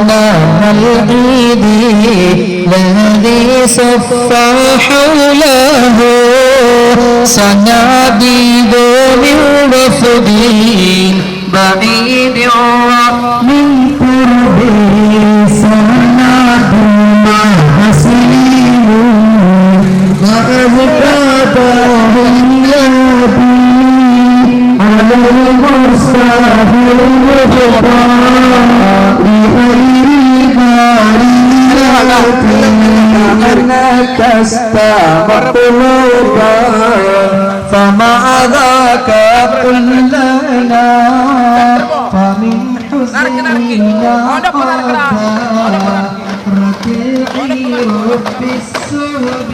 الله الإيدي الذي صفى حوله صنع من وفد بعيد من قرب صنع بما حسين وأذكابهم يبي على المرسل المجتمع أنك استمطلوبا فمع ذاك قل لنا فمن حسننا رب السهب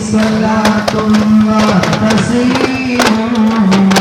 صلاة الله تسليم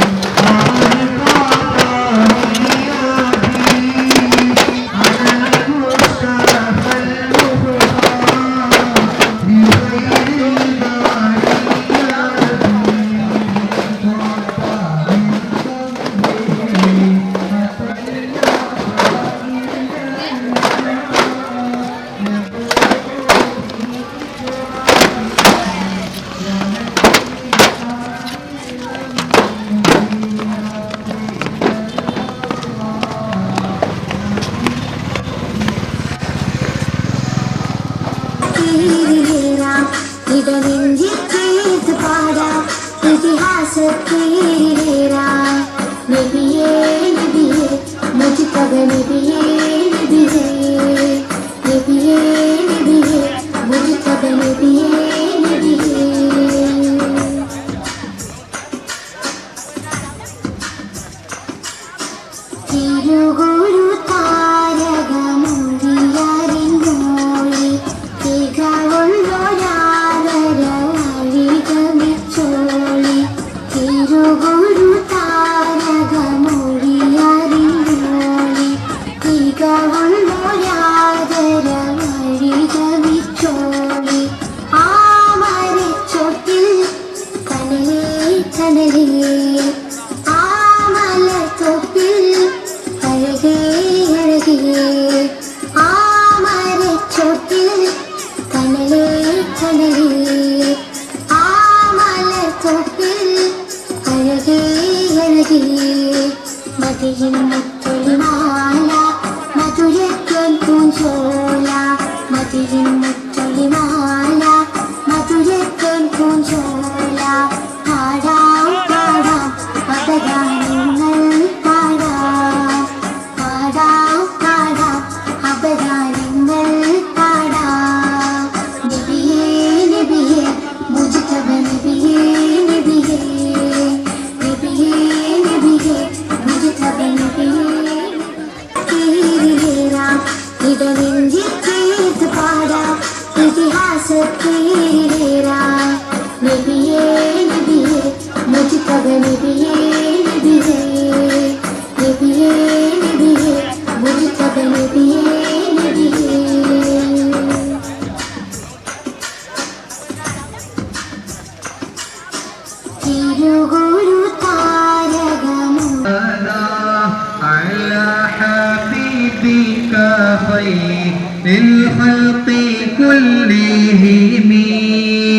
خير الخلق كلهم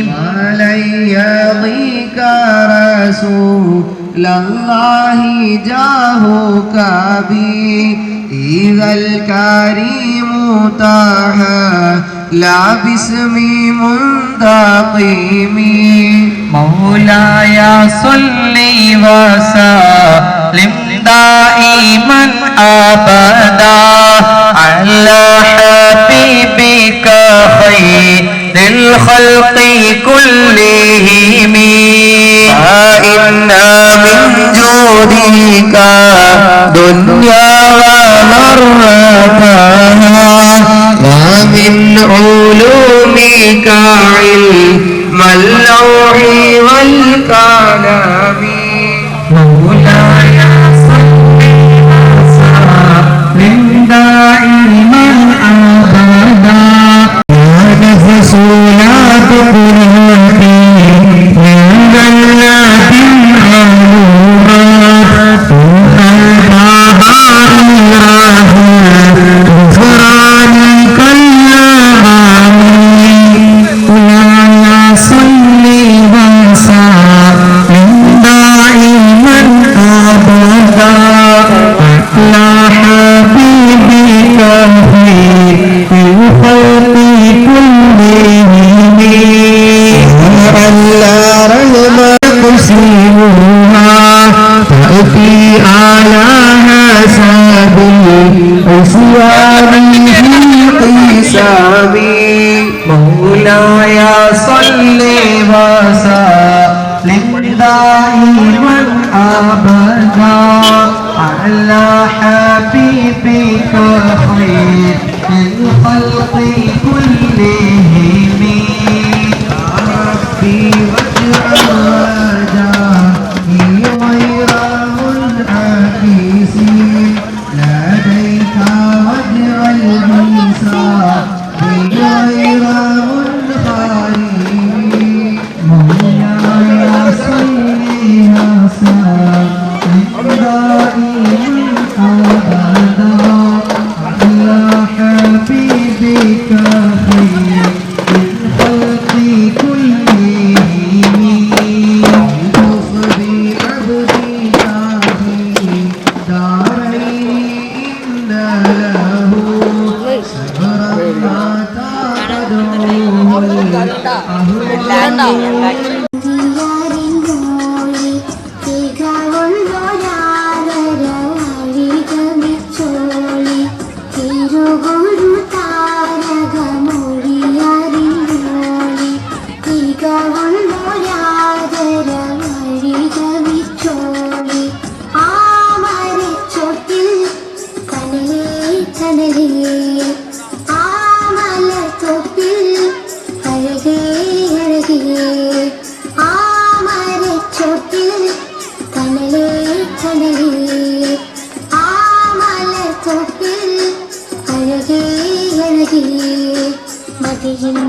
ولن يضيك رسول الله جاهك بي إذا الكريم طه لا باسم منتقم مولاي صل وسلم دائما أبدا على حبيبك خير الخلق كلهم فإن من جودك دنيا ومرتها ومن علومك علم اللوح والكلام 单的。மதியின்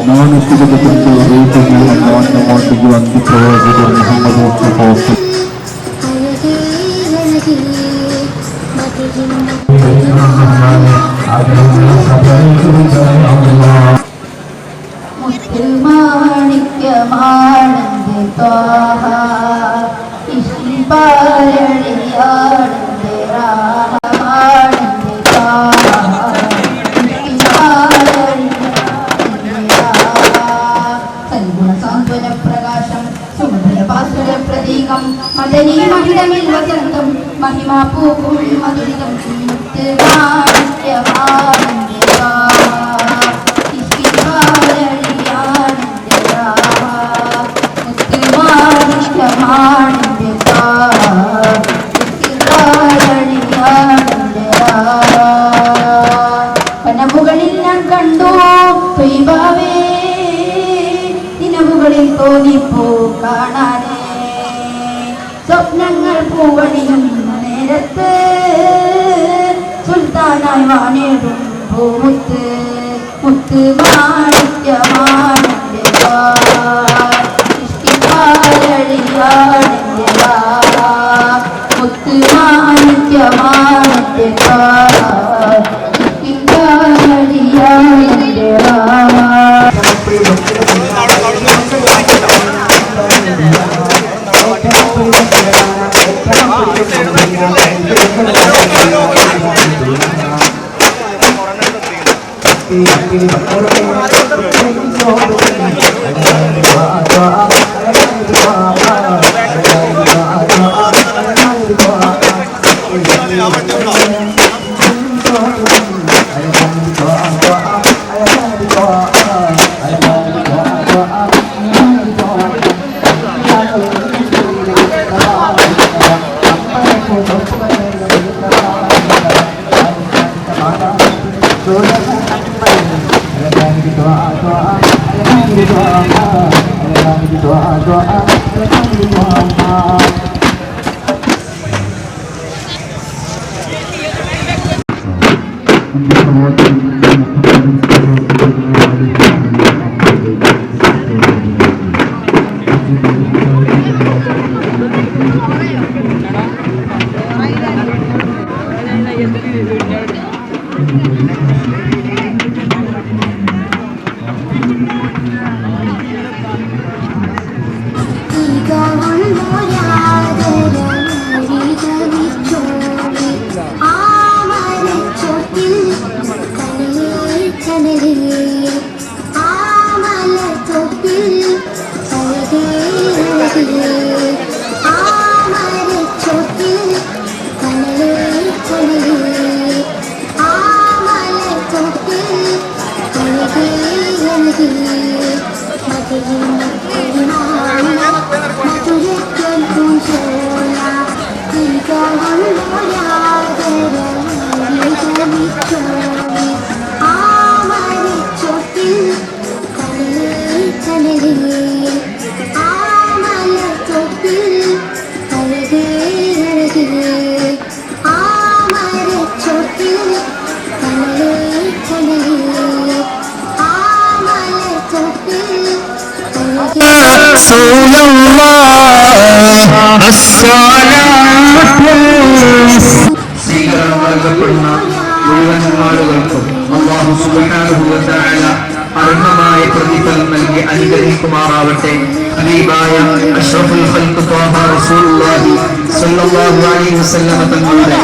أمان الكتب كنت أريد أن أمان أمان تجوان كتاب محمد مصطفى Gracias. സ്വീകരണം നൽകപ്പെടുന്ന മുഴുവൻ ആളുകൾക്കും അള്ളാഹു തആല അർഹമായ പ്രതിഫലം നൽകി അനുഗ്രഹിക്കുമാറാവട്ടെ. ഹബീബായ അഷ്റഫുൽ ഖൽഖ് ത്വാഹ റസൂലുള്ളാഹി സ്വല്ലല്ലാഹു അലൈഹി വസല്ലമ തങ്ങളുടെ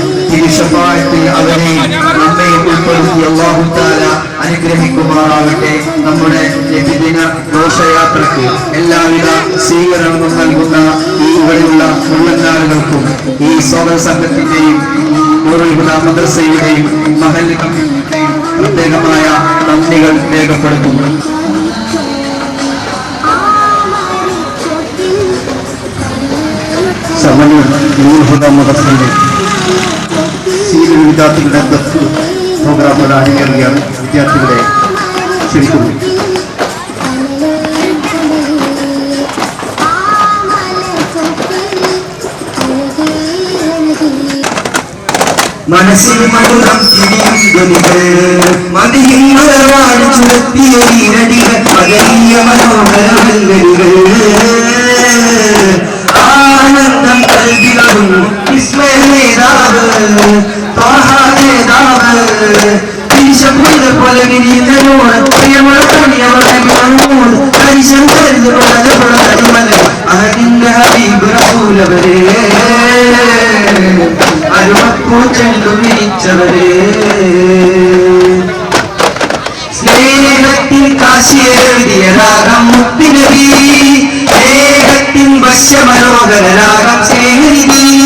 അനുഗ്രഹിക്കുമാറാവട്ടെ നമ്മുടെ നബിദിന ഘോഷയാത്രയ്ക്ക് എല്ലാവിധ സ്വീകരണവും നൽകുന്ന ഈ ഇവിടെയുള്ള മുള്ളക്കാരുകൾക്കും ഈ സ്വാഗത സംഘത്തിന്റെയും നൂറുൽഹുദ മദ്രസയുടെയും മഹൽ പ്രത്യേകമായ നന്ദികൾ രേഖപ്പെടുത്തുന്നു. സമയം നൂർഹുദ മതത്തിന്റെ സീനിയർ വിദ്യാർത്ഥികളുടെ പ്രോഗ്രാമുകൾ അണിയേറുകയാണ് വിദ്യാർത്ഥികളെ ക്ഷണിക്കുന്നു മനസ്സിൽ മധുരം പകരിയ മനോഹരവല്ലരികൾ ആനന്ദം കൽവികളും താഹാനേതാവ് സ്നേഹത്തിൽ കാശിയെഴുതിയ രാഗം സ്നേഹനിധി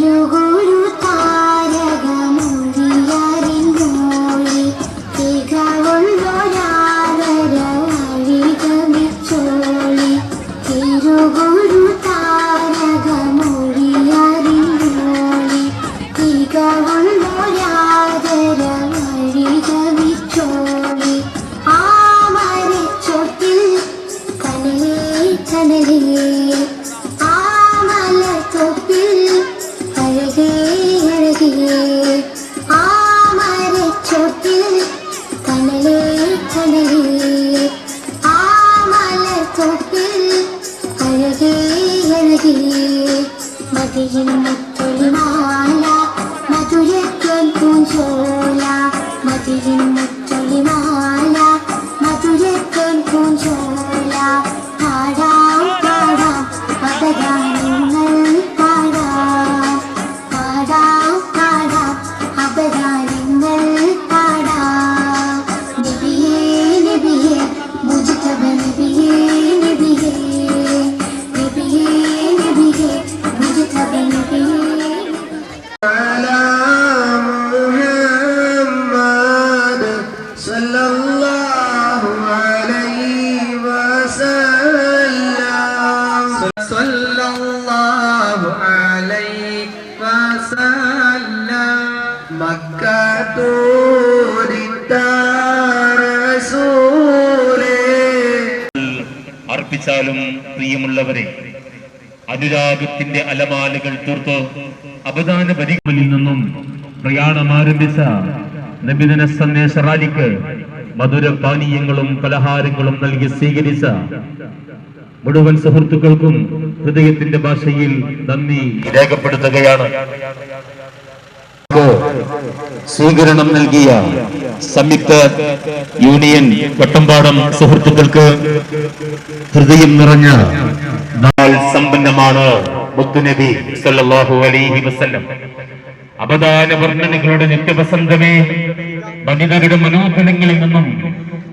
如果 മതിയിൽ മുത്തൊളിമാല അർപ്പിച്ചാലും പ്രിയമുള്ളവരെ അനുരാഗത്തിന്റെ അലമാലകൾ തീർത്ത് അപദാന പരിഗമനിൽ നിന്നും പ്രയാണം ആരംഭിച്ച നബിദിന സന്ദേശ റാലിക്ക് മധുര പാനീയങ്ങളും പലഹാരങ്ങളും നൽകി സ്വീകരിച്ച മുഴുവൻ സുഹൃത്തുക്കൾക്കും ഹൃദയത്തിന്റെ ഭാഷയിൽ നന്ദി രേഖപ്പെടുത്തുകയാണ്. സ്വീകരണം നൽകിയ സംയുക്ത യൂണിയൻ വട്ടമ്പാടം സുഹൃത്തുക്കൾക്ക് ഹൃദയം നിറഞ്ഞ നാൾ സമ്പന്നമാണ് മുത്തുനബി സല്ലല്ലാഹു അലൈഹി വസല്ലം. അപദാന വർണനകളുടെ നിത്യവസന്തമേ മനിതരുടെ മനോഹരങ്ങളിൽ നിന്നും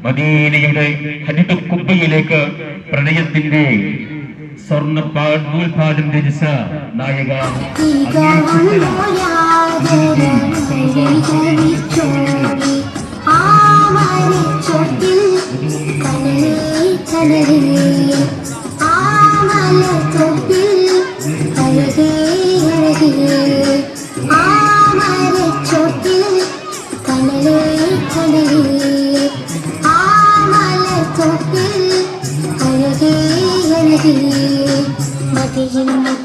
മദീനയുടെ ഹരിത പ്രണയത്തിന്റെ സ്വർണ്ണ നൂൽപാലം രചിച്ച നായക அழகியே மதியின்